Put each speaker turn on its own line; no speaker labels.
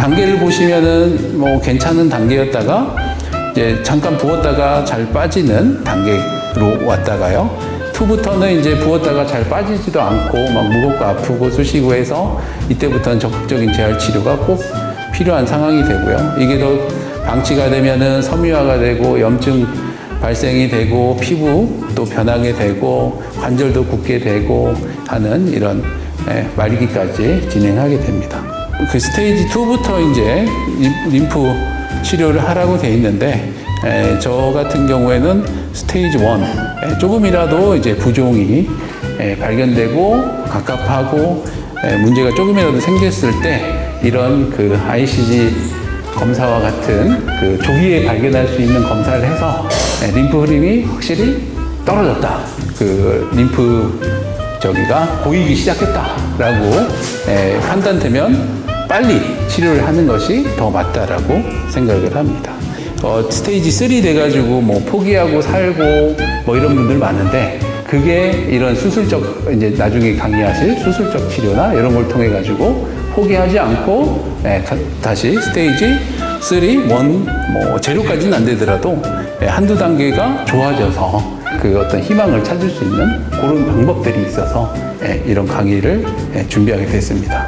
단계를 보시면은 뭐 괜찮은 단계였다가 이제 잠깐 부었다가 잘 빠지는 단계로 왔다가요. 2부터는 이제 부었다가 잘 빠지지도 않고 막 무겁고 아프고 쑤시고 해서 이때부터는 적극적인 재활 치료가 꼭 필요한 상황이 되고요. 이게 더 방치가 되면은 섬유화가 되고 염증 발생이 되고 피부 또 변하게 되고 관절도 굳게 되고 하는 이런 예, 말기까지 진행하게 됩니다. 그 스테이지 2부터 이제 림- 림프 치료를 하라고 돼 있는데 에, 저 같은 경우에는 스테이지 1 에, 조금이라도 이제 부종이 에, 발견되고 갑갑하고 에, 문제가 조금이라도 생겼을 때 이런 그 ICG 검사와 같은 그 조기에 발견할 수 있는 검사를 해서 에, 림프 흐름이 확실히 떨어졌다. 그 림프 저기가 보이기 시작했다라고 에, 판단되면 빨리 치료를 하는 것이 더 맞다라고 생각을 합니다. 어, 스테이지 3 돼가지고 뭐 포기하고 살고 뭐 이런 분들 많은데 그게 이런 수술적 이제 나중에 강의하실 수술적 치료나 이런 걸 통해 가지고 포기하지 않고 예, 가- 다시 스테이지 3, 1, 뭐 제로까지는 안 되더라도 예, 한두 단계가 좋아져서 그 어떤 희망을 찾을 수 있는 그런 방법들이 있어서 예, 이런 강의를 예, 준비하게 됐습니다.